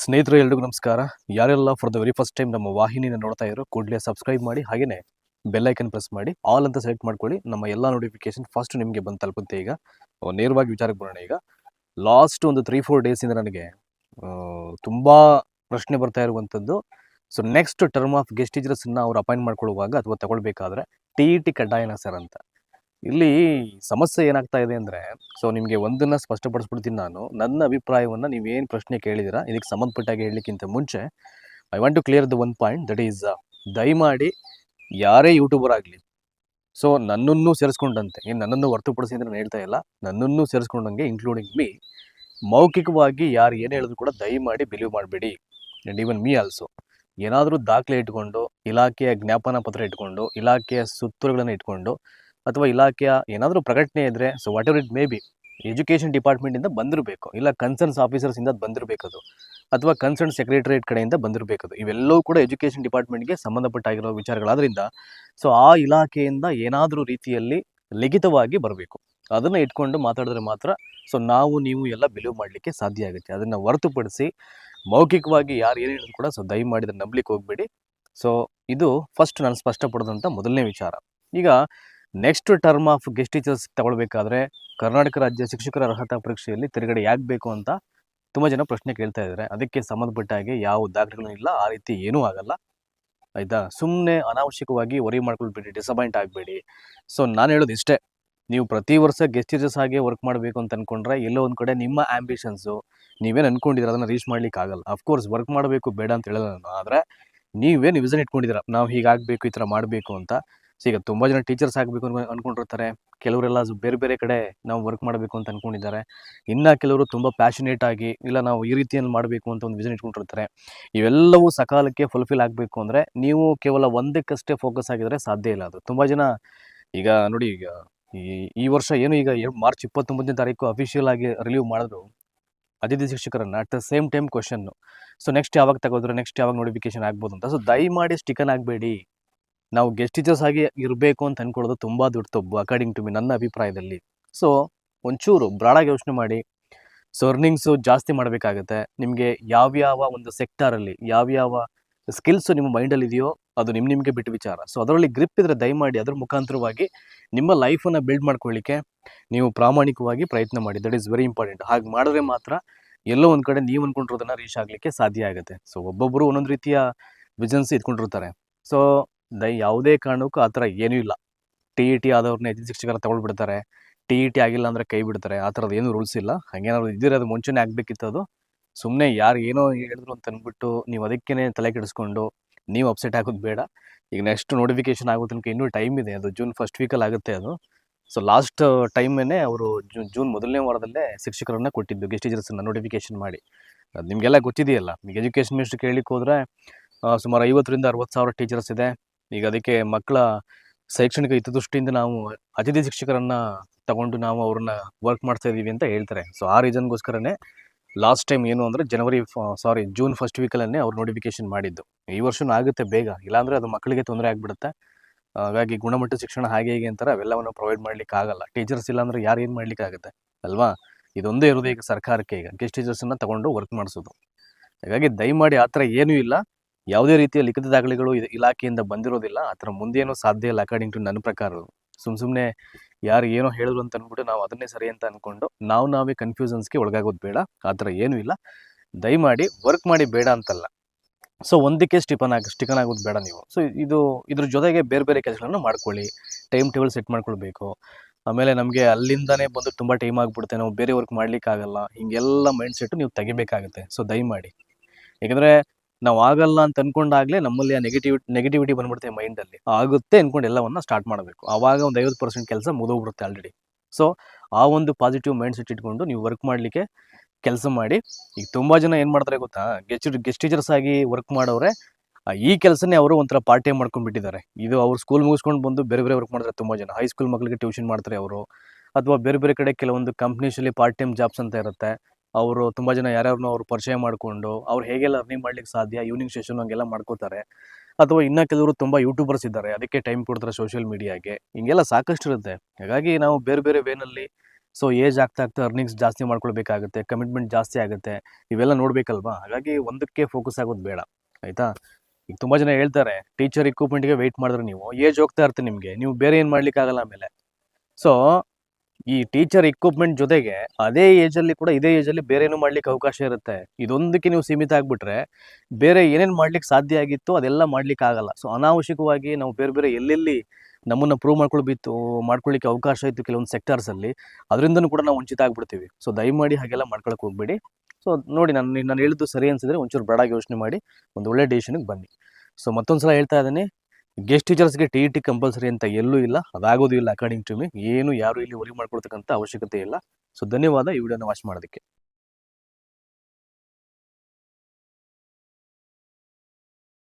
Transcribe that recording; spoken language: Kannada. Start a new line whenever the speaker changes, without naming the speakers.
ಸ್ನೇಹಿತರು, ಎಲ್ರಿಗೂ ನಮಸ್ಕಾರ. ಯಾರೆಲ್ಲ for the very first time ನಮ್ಮ ವಾಹಿನಿನ ನೋಡ್ತಾ ಇರೋ ಕೂಡಲೇ ಸಬ್ಸ್ಕ್ರೈಬ್ ಮಾಡಿ ಹಾಗೆಯೇ ಬೆಲ್ ಐಕನ್ ಪ್ರೆಸ್ ಮಾಡಿ ಆಲ್ ಅಂತ ಸೆಲೆಕ್ಟ್ ಮಾಡ್ಕೊಳ್ಳಿ. ನಮ್ಮ ಎಲ್ಲ ನೋಟಿಫಿಕೇಶನ್ ಫಸ್ಟ್ ನಿಮಗೆ ಬಂದು ತಲುಪುತ್ತೆ ಈಗ. ನೇರವಾಗಿ ವಿಚಾರಕ್ಕೆ ಬರೋಣ ಈಗ. ಲಾಸ್ಟ್ ಒಂದು ತ್ರೀ ಫೋರ್ ಡೇಸಿಂದ ನನಗೆ ತುಂಬ ಪ್ರಶ್ನೆ ಬರ್ತಾ ಇರುವಂಥದ್ದು so next term of guest ಟೀಚರ್ಸ್ನ ಅವ್ರು ಅಪಾಯಿಂಟ್ ಮಾಡ್ಕೊಳ್ಳುವಾಗ ಅಥವಾ ತಗೊಳ್ಬೇಕಾದ್ರೆ ಟಿ ಇ ಟಿ ಕಡ್ಡಾಯನ ಸರ್ ಅಂತ. ಇಲ್ಲಿ ಸಮಸ್ಯೆ ಏನಾಗ್ತಾ ಇದೆ ಅಂದರೆ ಸೊ ನಿಮಗೆ ಒಂದನ್ನು ಸ್ಪಷ್ಟಪಡಿಸ್ಬಿಡ್ತೀನಿ ನಾನು. ನನ್ನ ಅಭಿಪ್ರಾಯವನ್ನು ನೀವೇನು ಪ್ರಶ್ನೆ ಕೇಳಿದ್ದೀರಾ ಇದಕ್ಕೆ ಸಂಬಂಧಪಟ್ಟಾಗಿ ಹೇಳಲಿಕ್ಕಿಂತ ಮುಂಚೆ I want to clear the one point that is ದಯಮಾಡಿ ಯಾರೇ ಯೂಟ್ಯೂಬರ್ ಆಗಲಿ ಸೊ ನನ್ನನ್ನು ಸೇರಿಸ್ಕೊಂಡಂತೆ, ಏನು ನನ್ನನ್ನು ಹೊರತುಪಡಿಸಿ ಅಂತ ನಾನು ಹೇಳ್ತಾ ಇಲ್ಲ, ನನ್ನನ್ನು ಸೇರಿಸ್ಕೊಂಡಂಗೆ ಇನ್ಕ್ಲೂಡಿಂಗ್ ಮೀ ಮೌಖಿಕವಾಗಿ ಯಾರು ಏನು ಹೇಳಿದ್ರು ಕೂಡ ದಯಮಾಡಿ ಬಿಲೀವ್ ಮಾಡಬೇಡಿ. ಆ್ಯಂಡ್ ಈವನ್ ಮೀ ಆಲ್ಸೋ ಏನಾದರೂ ದಾಖಲೆ ಇಟ್ಕೊಂಡು, ಇಲಾಖೆಯ ಜ್ಞಾಪನ ಪತ್ರ ಇಟ್ಕೊಂಡು, ಇಲಾಖೆಯ ಸುತ್ತೋಲೆಗಳನ್ನು ಇಟ್ಕೊಂಡು ಅಥವಾ ಇಲಾಖೆಯ ಏನಾದರೂ ಪ್ರಕಟಣೆ ಇದ್ದರೆ so whatever it may be education ಡಿಪಾರ್ಟ್ಮೆಂಟಿಂದ ಬಂದಿರಬೇಕು. ಇಲ್ಲ ಕನ್ಸರ್ನ್ಸ್ ಆಫೀಸರ್ಸಿಂದ ಬಂದಿರಬೇಕದು. ಅಥವಾ ಕನ್ಸರ್ನ್ ಸೆಕ್ರೆಟರಿಯೇಟ್ ಕಡೆಯಿಂದ ಬಂದಿರಬೇಕದು. ಇವೆಲ್ಲವೂ ಕೂಡ ಎಜುಕೇಷನ್ ಡಿಪಾರ್ಟ್ಮೆಂಟ್ಗೆ ಸಂಬಂಧಪಟ್ಟಾಗಿರೋ ವಿಚಾರಗಳಾದ್ರಿಂದ ಸೊ ಆ ಇಲಾಖೆಯಿಂದ ಏನಾದರೂ ರೀತಿಯಲ್ಲಿ ಲಿಖಿತವಾಗಿ ಬರಬೇಕು. ಅದನ್ನು ಇಟ್ಕೊಂಡು ಮಾತಾಡಿದ್ರೆ ಮಾತ್ರ ಸೊ ನಾವು, ನೀವು ಎಲ್ಲ ಬಿಲೀವ್ ಮಾಡಲಿಕ್ಕೆ ಸಾಧ್ಯ ಆಗುತ್ತೆ. ಅದನ್ನು ಹೊರತುಪಡಿಸಿ, ಮೌಖಿಕವಾಗಿ ಯಾರು ಏನು ಹೇಳಿದ್ರು ಕೂಡ ಸೊ ದಯಮಾಡಿದ್ರೆ ನಂಬಲಿಕ್ಕೆ ಹೋಗಬೇಡಿ. ಸೊ ಇದು ಫಸ್ಟ್ ನಾನು ಸ್ಪಷ್ಟಪಡೋದಂಥ ಮೊದಲನೇ ವಿಚಾರ. ಈಗ next term of guest teachers ತಗೊಳ್ಬೇಕಾದ್ರೆ ಕರ್ನಾಟಕ ರಾಜ್ಯ ಶಿಕ್ಷಕರ ಅರ್ಹತಾ ಪರೀಕ್ಷೆಯಲ್ಲಿ ತಿರುಗಡೆ ಯಾಕೆ ಬೇಕು ಅಂತ ತುಂಬ ಜನ ಪ್ರಶ್ನೆ ಕೇಳ್ತಾ ಇದ್ದಾರೆ. ಅದಕ್ಕೆ ಸಂಬಂಧಪಟ್ಟ ಹಾಗೆ ಯಾವ ದಾಖಲೆಗಳು ಇಲ್ಲ. ಆ ರೀತಿ ಏನೂ ಆಗಲ್ಲ. ಆಯಿತಾ? ಸುಮ್ಮನೆ ಅನಾವಶ್ಯಕವಾಗಿ ವರಿ ಮಾಡ್ಕೊಳ್ಬೇಡಿ ಡಿಸಪಾಯಿಂಟ್ ಆಗಬೇಡಿ. ಸೊ ನಾನು ಹೇಳೋದು ಇಷ್ಟೇ. ನೀವು ಪ್ರತಿ ವರ್ಷ ಗೆಸ್ಟ್ ಟೀಚರ್ಸ್ ಆಗಿ ವರ್ಕ್ ಮಾಡಬೇಕು ಅಂತ ಅಂದ್ಕೊಂಡ್ರೆ ಎಲ್ಲೋ ಒಂದು ಕಡೆ ನಿಮ್ಮ ಆ್ಯಂಬಿಷನ್ಸು ನೀವೇನು ಅಂದ್ಕೊಂಡಿದ್ದೀರ ಅದನ್ನು ರೀಚ್ ಮಾಡ್ಲಿಕ್ಕೆ ಆಗಲ್ಲ. ಅಫ್ಕೋರ್ಸ್ ವರ್ಕ್ ಮಾಡಬೇಕು ಬೇಡ ಅಂತ ಹೇಳಲ್ಲ ನಾನು. ಆದರೆ ನೀವೇನು ವಿಷನ್ ಇಟ್ಕೊಂಡಿದ್ದೀರ? ನಾವು ಹೀಗಾಗಬೇಕು ಈ ಥರ ಮಾಡಬೇಕು ಅಂತ. ಸೊ, ಈಗ ತುಂಬ ಜನ ಟೀಚರ್ಸ್ ಆಗಬೇಕು ಅಂದ್ಕೊಂಡಿರ್ತಾರೆ ಕೆಲವರೆಲ್ಲ ಬೇರೆ ಬೇರೆ ಕಡೆ ನಾವು ವರ್ಕ್ ಮಾಡಬೇಕು ಅಂತ ಅಂದ್ಕೊಂಡಿದ್ದಾರೆ ಇನ್ನು ಕೆಲವರು ತುಂಬ ಪ್ಯಾಷನೇಟ್ ಆಗಿ ಇಲ್ಲ ನಾವು ಈ ರೀತಿಯಲ್ಲಿ ಮಾಡಬೇಕು ಅಂತ ಒಂದು ವಿಷನ್ ಇಟ್ಕೊಂಡಿರ್ತಾರೆ. ಇವೆಲ್ಲವೂ ಸಕಾಲಕ್ಕೆ ಫುಲ್ಫಿಲ್ ಆಗಬೇಕು ಅಂದರೆ ನೀವು ಕೇವಲ ಒಂದಕ್ಕಷ್ಟೇ ಫೋಕಸ್ ಆಗಿದ್ರೆ ಸಾಧ್ಯ ಇಲ್ಲ ಅದು. ತುಂಬ ಜನ ಈಗ ನೋಡಿ ಈಗ ಈ ಈ ವರ್ಷ ಏನು ಈಗ ಮಾರ್ಚ್ ಇಪ್ಪತ್ತೊಂಬತ್ತನೇ ತಾರೀಕು ಅಫಿಷಿಯಲ್ ಆಗಿ ರಿಲೀವ್ ಮಾಡಿದ್ರು ಅತಿಥಿ ಶಿಕ್ಷಕರನ್ನು at the same time question so next ಯಾವಾಗ ತಗೋದ್ರೆ ನೆಕ್ಸ್ಟ್ ಯಾವಾಗ ನೋಟಿಫಿಕೇಶನ್ ಆಗ್ಬೋದು ಅಂತ. ಸೊ ದಯಮಾಡಿ ಸ್ಟಿಕನ್ ಆಗಬೇಡಿ. ನಾವು ಗೆಸ್ಟ್ ಟೀಚರ್ಸ್ ಆಗಿ ಇರಬೇಕು ಅಂತ ಅಂದ್ಕೊಳ್ಳೋದು ತುಂಬ ದೊಡ್ಡ ತಪ್ಪು ಅಕಾರ್ಡಿಂಗ್ ಟು ಮಿ ನನ್ನ ಅಭಿಪ್ರಾಯದಲ್ಲಿ. ಸೊ ಒಂಚೂರು ಬ್ರಾಡಾಗಿ ಯೋಚನೆ ಮಾಡಿ. ಸೊ ಅರ್ನಿಂಗ್ಸು ಜಾಸ್ತಿ ಮಾಡಬೇಕಾಗುತ್ತೆ. ನಿಮಗೆ ಯಾವ್ಯಾವ ಒಂದು ಸೆಕ್ಟಾರಲ್ಲಿ ಯಾವ್ಯಾವ ಸ್ಕಿಲ್ಸು ನಿಮ್ಮ ಮೈಂಡಲ್ಲಿ ಇದೆಯೋ ಅದು ನಿಮ್ಮ ನಿಮಗೆ ಬಿಟ್ಟು ವಿಚಾರ. ಸೊ ಅದರಲ್ಲಿ ಗ್ರಿಪ್ ಇದ್ರೆ ದಯಮಾಡಿ ಅದ್ರ ಮುಖಾಂತರವಾಗಿ ನಿಮ್ಮ ಲೈಫನ್ನು ಬಿಲ್ಡ್ ಮಾಡ್ಕೊಳ್ಳಿಕ್ಕೆ ನೀವು ಪ್ರಾಮಾಣಿಕವಾಗಿ ಪ್ರಯತ್ನ ಮಾಡಿ. ದಟ್ ಈಸ್ ವೆರಿ ಇಂಪಾರ್ಟೆಂಟ್ ಹಾಗೆ ಮಾಡಿದ್ರೆ ಮಾತ್ರ ಎಲ್ಲೋ ಒಂದು ಕಡೆ ನೀವು ಅಂದ್ಕೊಂಡಿರೋದನ್ನು ರೀಚ್ ಆಗಲಿಕ್ಕೆ ಸಾಧ್ಯ ಆಗುತ್ತೆ. ಸೊ ಒಬ್ಬೊಬ್ಬರು ಒಂದೊಂದು ರೀತಿಯ ವಿಜನ್ಸ್ ಇಟ್ಕೊಂಡಿರ್ತಾರೆ. ಸೊ ದಯ ಯಾವುದೇ ಕಾರಣಕ್ಕೂ ಆ ಥರ ಏನೂ ಇಲ್ಲ. ಟಿ ಇ ಟಿ ಆದವ್ರನ್ನ ಎಜು ಶಿಕ್ಷಕರ ತಗೊಳ್ಬಿಡ್ತಾರೆ ಟಿ ಇ ಟಿ ಆಗಿಲ್ಲ ಅಂದರೆ ಕೈ ಬಿಡ್ತಾರೆ. ಆ ಥರದ್ದು ಏನೂ ರೂಲ್ಸ್ ಇಲ್ಲ. ಹಾಗೇನಾದ್ರು ಇದ್ದಿರೋದು ಮುಂಚೆನೇ ಆಗಬೇಕಿತ್ತು ಅದು. ಸುಮ್ಮನೆ ಯಾರು ಏನೋ ಹೇಳಿದ್ರು ಅಂತ ಅಂದ್ಬಿಟ್ಟು ನೀವು ಅದಕ್ಕೇ ತಲೆ ಕೆಡಿಸ್ಕೊಂಡು ನೀವು ಅಪ್ಸೆಟ್ ಆಗೋದು ಬೇಡ. ಈಗ ನೆಕ್ಸ್ಟ್ ನೋಟಿಫಿಕೇಶನ್ ಆಗೋ ತನಕ ಇನ್ನೂ ಟೈಮ್ ಇದೆ. ಅದು ಜೂನ್ ಫಸ್ಟ್ ವೀಕಲ್ಲಿ ಆಗುತ್ತೆ ಅದು. ಸೊ ಲಾಸ್ಟ್ ಟೈಮೇ ಅವರು ಜೂನ್ ಜೂನ್ ಮೊದಲನೇ ವಾರದಲ್ಲೇ ಶಿಕ್ಷಕರನ್ನ ಕೊಟ್ಟಿದ್ದು ಗೆಸ್ಟ್ ಟೀಚರ್ಸನ್ನು ನೋಟಿಫಿಕೇಶನ್ ಮಾಡಿ. ಅದು ನಿಮಗೆಲ್ಲ ಗೊತ್ತಿದೆಯಲ್ಲ. ಈಗ ಎಜುಕೇಷನ್ ಮಿನಿಸ್ಟ್ರ್ ಕೇಳಲಿಕ್ಕೆ ಹೋದರೆ ಸುಮಾರು ಐವತ್ತರಿಂದ ಅರವತ್ತು ಸಾವಿರ ಟೀಚರ್ಸ್ ಇದೆ. ಈಗ ಅದಕ್ಕೆ ಮಕ್ಕಳ ಶೈಕ್ಷಣಿಕ ಹಿತದೃಷ್ಟಿಯಿಂದ ನಾವು ಅತಿಥಿ ಶಿಕ್ಷಕರನ್ನ ತಗೊಂಡು ನಾವು ಅವ್ರನ್ನ ವರ್ಕ್ ಮಾಡ್ತಾ ಇದ್ದೀವಿ ಅಂತ ಹೇಳ್ತಾರೆ. ಸೊ ಆ ರೀಸನ್ಗೋಸ್ಕರನೇ ಲಾಸ್ಟ್ ಟೈಮ್ ಏನು ಅಂದರೆ ಜನವರಿ ಸಾರಿ ಜೂನ್ ಫಸ್ಟ್ ವೀಕಲ್ಲೇ ಅವ್ರು ನೋಟಿಫಿಕೇಶನ್ ಮಾಡಿದ್ದು. ಈ ವರ್ಷನೂ ಆಗುತ್ತೆ ಬೇಗ. ಇಲ್ಲಾಂದರೆ ಅದು ಮಕ್ಕಳಿಗೆ ತೊಂದರೆ ಆಗಿಬಿಡುತ್ತೆ. ಹಾಗಾಗಿ ಗುಣಮಟ್ಟ ಶಿಕ್ಷಣ ಹಾಗೆ ಹೀಗೆ ಅಂತಾರೆ, ಅವೆಲ್ಲವನ್ನು ಪ್ರೊವೈಡ್ ಮಾಡ್ಲಿಕ್ಕೆ ಆಗಲ್ಲ ಟೀಚರ್ಸ್ ಇಲ್ಲಾಂದ್ರೆ ಯಾರು ಏನು ಮಾಡ್ಲಿಕ್ಕೆ ಆಗುತ್ತೆ ಅಲ್ವಾ? ಇದೊಂದೇ ಇರೋದು ಈಗ ಸರ್ಕಾರಕ್ಕೆ ಈಗ. ಗೆಸ್ಟ್ ಟೀಚರ್ಸನ್ನು ತಗೊಂಡು ವರ್ಕ್ ಮಾಡಿಸೋದು. ಹಾಗಾಗಿ ದಯಮಾಡಿ ಆ ಥರ ಏನೂ ಇಲ್ಲ. ಯಾವುದೇ ರೀತಿಯ ಲಿಖಿತ ದಾಖಲೆಗಳು ಇಲಾಖೆಯಿಂದ ಬಂದಿರೋದಿಲ್ಲ. ಆ ಥರ ಮುಂದೇನೂ ಸಾಧ್ಯ ಇಲ್ಲ ಅಕಾರ್ಡಿಂಗ್ ಟು ನನ್ನ ಪ್ರಕಾರ. ಸುಮ್ ಸುಮ್ಮನೆ ಯಾರು ಏನೋ ಹೇಳಿದ್ರು ಅಂತ ಅಂದ್ಬಿಟ್ಟು ನಾವು ಅದನ್ನೇ ಸರಿ ಅಂತ ಅಂದ್ಕೊಂಡು ನಾವು ನಾವೇ ಕನ್ಫ್ಯೂಸನ್ಸ್ಗೆ ಒಳಗಾಗೋದು ಬೇಡ. ಆ ಥರ ಏನೂ ಇಲ್ಲ. ದಯಮಾಡಿ ವರ್ಕ್ ಮಾಡಿ ಬೇಡ ಅಂತಲ್ಲ. ಸೊ ಒಂದಕ್ಕೆ ಸ್ಟಿಫನ್ ಆಗಿ ಸ್ಟಿಕನ್ ಆಗೋದು ಬೇಡ ನೀವು. ಸೊ ಇದು, ಇದ್ರ ಜೊತೆಗೆ ಬೇರೆ ಬೇರೆ ಕೆಲಸಗಳನ್ನು ಮಾಡ್ಕೊಳ್ಳಿ. ಟೈಮ್ ಟೇಬಲ್ ಸೆಟ್ ಮಾಡ್ಕೊಳ್ಬೇಕು. ಆಮೇಲೆ ನಮಗೆ ಅಲ್ಲಿಂದನೇ ಬಂದು ತುಂಬ ಟೈಮ್ ಆಗಿಬಿಡುತ್ತೆ. ನಾವು ಬೇರೆ ವರ್ಕ್ ಮಾಡಲಿಕ್ಕಾಗಲ್ಲ. ಹಿಂಗೆಲ್ಲ ಮೈಂಡ್ ಸೆಟ್ಟು ನೀವು ತೆಗಿಬೇಕಾಗುತ್ತೆ. ಸೊ ದಯಮಾಡಿ. ಯಾಕಂದರೆ ನಾವು ಆಗಲ್ಲ ಅಂತ ಅನ್ಕೊಂಡಾಗ್ಲೇ ನಮ್ಮಲ್ಲಿ ಆ ನೆಗೆಟಿವ್ ನೆಗೆಟಿವಿಟಿ ಬಂದ್ಬಿಡುತ್ತೆ ಮೈಂಡಲ್ಲಿ ಆಗುತ್ತೆ ಅನ್ಕೊಂಡು ಎಲ್ಲವನ್ನ ಸ್ಟಾರ್ಟ್ ಮಾಡಬೇಕು. ಆವಾಗ ಒಂದು ಐವತ್ತು ಪರ್ಸೆಂಟ್ ಕೆಲಸ ಮುಗಿದೋಗ್ಬಿಡುತ್ತೆ ಆಲ್ರೆಡಿ ಸೊ ಆ ಒಂದು ಪಾಸಿಟಿವ್ ಮೈಂಡ್ ಸೆಟ್ ಇಟ್ಕೊಂಡು ನೀವು ವರ್ಕ್ ಮಾಡಲಿಕ್ಕೆ ಕೆಲಸ ಮಾಡಿ. ಈಗ ತುಂಬ ಜನ ಏನು ಮಾಡ್ತಾರೆ ಗೊತ್ತಾ? ಗೆಸ್ಟ್ ಗೆಸ್ಟ್ ಟೀಚರ್ಸ್ ಆಗಿ ವರ್ಕ್ ಮಾಡೋರೆ ಈ ಕೆಲಸನೇ ಅವರು ಒಂಥರ ಪಾರ್ಟ್ ಟೈಮ್ ಮಾಡ್ಕೊಂಡ್ಬಿಟ್ಟಿದ್ದಾರೆ. ಇದು ಅವ್ರು ಸ್ಕೂಲ್ ಮುಗಿಸ್ಕೊಂಡು ಬಂದು ಬೇರೆ ಬೇರೆ ವರ್ಕ್ ಮಾಡ್ತಾರೆ ತುಂಬ ಜನ. ಹೈಸ್ಕೂಲ್ ಮಕ್ಕಳಿಗೆ ಟ್ಯೂಷನ್ ಮಾಡ್ತಾರೆ ಅವರು. ಅಥವಾ ಬೇರೆ ಬೇರೆ ಕಡೆ ಕೆಲವೊಂದು ಕಂಪ್ನೀಸಲ್ಲಿ ಪಾರ್ಟ್ ಟೈಮ್ ಜಾಬ್ಸ್ ಅಂತ ಇರುತ್ತೆ. ಅವರು ತುಂಬ ಜನ ಯಾರ್ಯಾರನ್ನೂ ಅವ್ರು ಪರಿಚಯ ಮಾಡಿಕೊಂಡು ಅವ್ರು ಹೇಗೆಲ್ಲ ಅರ್ನಿಂಗ್ ಮಾಡ್ಲಿಕ್ಕೆ ಸಾಧ್ಯ ಈವ್ನಿಂಗ್ ಸೆಷನ್ ಹಂಗೆಲ್ಲ ಮಾಡ್ಕೋತಾರೆ ಅಥವಾ ಇನ್ನೂ ಕೆಲವರು ತುಂಬ ಯೂಟ್ಯೂಬರ್ಸ್ ಇದ್ದಾರೆ, ಅದಕ್ಕೆ ಟೈಮ್ ಕೊಡ್ತಾರೆ ಸೋಷಿಯಲ್ ಮೀಡಿಯಾಗೆ ಹಿಂಗೆಲ್ಲ ಸಾಕಷ್ಟು ಇರುತ್ತೆ. ಹಾಗಾಗಿ ನಾವು ಬೇರೆ ಬೇರೆ ವೇನಲ್ಲಿ ಸೊ ಏಜ್ ಆಗ್ತಾ ಆಗ್ತಾ ಅರ್ನಿಂಗ್ಸ್ ಜಾಸ್ತಿ ಮಾಡ್ಕೊಳ್ಬೇಕಾಗುತ್ತೆ ಕಮಿಟ್ಮೆಂಟ್ ಜಾಸ್ತಿ ಆಗುತ್ತೆ, ಇವೆಲ್ಲ ನೋಡ್ಬೇಕಲ್ವಾ? ಹಾಗಾಗಿ ಒಂದಕ್ಕೆ ಫೋಕಸ್ ಆಗೋದು ಬೇಡ. ಆಯ್ತಾ? ಈಗ ತುಂಬ ಜನ ಹೇಳ್ತಾರೆ ಟೀಚರ್ ಇಕ್ವಿಪ್ಮೆಂಟ್ಗೆ ವೆಯ್ಟ್ ಮಾಡಿದ್ರೆ ನೀವು ಏಜ್ ಹೋಗ್ತಾ ಇರ್ತೀನಿ ನಿಮಗೆ, ನೀವು ಬೇರೆ ಏನು ಮಾಡ್ಲಿಕ್ಕೆ ಆಗಲ್ಲ ಆಮೇಲೆ. ಸೊ ಈ ಟೀಚರ್ ಇಕ್ವಿಪ್ಮೆಂಟ್ ಜೊತೆಗೆ ಅದೇ ಏಜ್ ಅಲ್ಲಿ ಕೂಡ ಇದೇ ಏಜ್ ಅಲ್ಲಿ ಬೇರೆ ಏನು ಮಾಡ್ಲಿಕ್ಕೆ ಅವಕಾಶ ಇರುತ್ತೆ. ಇದೊಂದಕ್ಕೆ ನೀವು ಸೀಮಿತ ಆಗ್ಬಿಟ್ರೆ ಬೇರೆ ಏನೇನು ಮಾಡ್ಲಿಕ್ಕೆ ಸಾಧ್ಯ ಆಗಿತ್ತು ಅದೆಲ್ಲ ಮಾಡ್ಲಿಕ್ಕೆ ಆಗಲ್ಲ. ಸೊ ಅನಾವಶ್ಯಕವಾಗಿ ನಾವು ಬೇರೆ ಬೇರೆ ಎಲ್ಲೆಲ್ಲಿ ನಮ್ಮನ್ನು ಪ್ರೂವ್ ಮಾಡ್ಕೊಳ್ಬಿತ್ತು ಮಾಡ್ಕೊಳ್ಳಿಕ್ಕೆ ಅವಕಾಶ ಇತ್ತು ಕೆಲವೊಂದು ಸೆಕ್ಟರ್ಸ್ ಅಲ್ಲಿ, ಅದರಿಂದನೂ ಕೂಡ ನಾವು ವಂಚಿತ ಆಗ್ಬಿಡ್ತೀವಿ. ಸೊ ದಯಮಾಡಿ ಹಾಗೆಲ್ಲ ಮಾಡ್ಕೊಳಕ್ಕೆ ಹೋಗ್ಬೇಡಿ. ಸೊ ನೋಡಿ ನಾನು ನಾನು ಹೇಳಿದ್ದು ಸರಿ ಅನ್ಸಿದ್ರೆ ಒಂಚೂರು ಬ್ರಾಡಾಗಿ ಯೋಚನೆ ಮಾಡಿ, ಒಂದು ಒಳ್ಳೆ ಡಿಸಿಷನ್ಗೆ ಬನ್ನಿ. ಸೊ ಮತ್ತೊಂದು ಸಲ ಹೇಳ್ತಾ ಇದ್ದೀನಿ ಗೆಸ್ಟ್ ಟೀಚರ್ಸ್ಗೆ ಟಿ ಟಿ ಕಂಪಲ್ಸರಿ ಅಂತ ಎಲ್ಲೂ ಇಲ್ಲ. ಅದಾಗೋದು ಇಲ್ಲ ಅಕಾರ್ಡಿಂಗ್ ಟು ಮಿ ಏನು ಯಾರು ಇಲ್ಲಿ ವರಿ ಮಾಡ್ಕೊಳ್ತಕ್ಕಂಥ ಅವಶ್ಯಕತೆ ಇಲ್ಲ. ಸೊ ಧನ್ಯವಾದ ಈ ವಿಡಿಯೋನ ವಾಚ್ ಮಾಡೋದಕ್ಕೆ